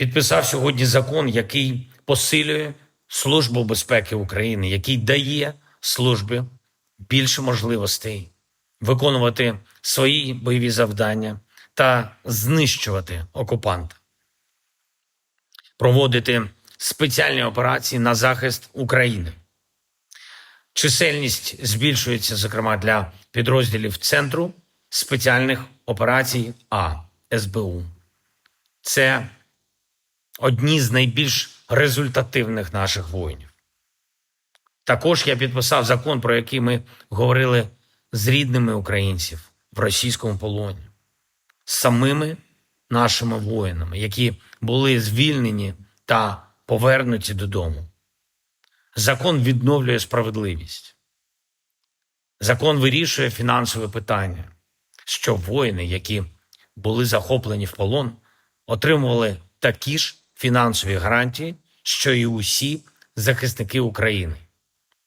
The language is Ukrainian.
підписав сьогодні закон, який посилює Службу безпеки України, який дає службі більше можливостей виконувати свої бойові завдання та знищувати окупанта, проводити спеціальні операції на захист України. Чисельність збільшується, зокрема, для підрозділів Центру спеціальних операцій А СБУ. Це одні з найбільш результативних наших воїнів. Також я підписав закон, про який ми говорили з рідними українців в російському полоні, з самими нашими воїнами, які були звільнені та повернуті додому. Закон відновлює справедливість. Закон вирішує фінансове питання, що воїни, які були захоплені в полон, отримували такі ж фінансові гарантії, що і усі захисники України.